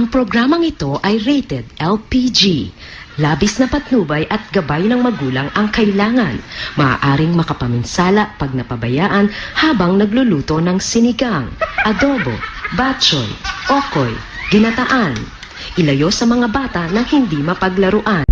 Ang programang ito ay rated LPG. Labis na patnubay at gabay ng magulang ang kailangan. Maaaring makapaminsala pag napabayaan habang nagluluto ng sinigang, adobo, batchoy, okoy, ginataan. Ilayo sa mga bata na hindi mapaglaruan.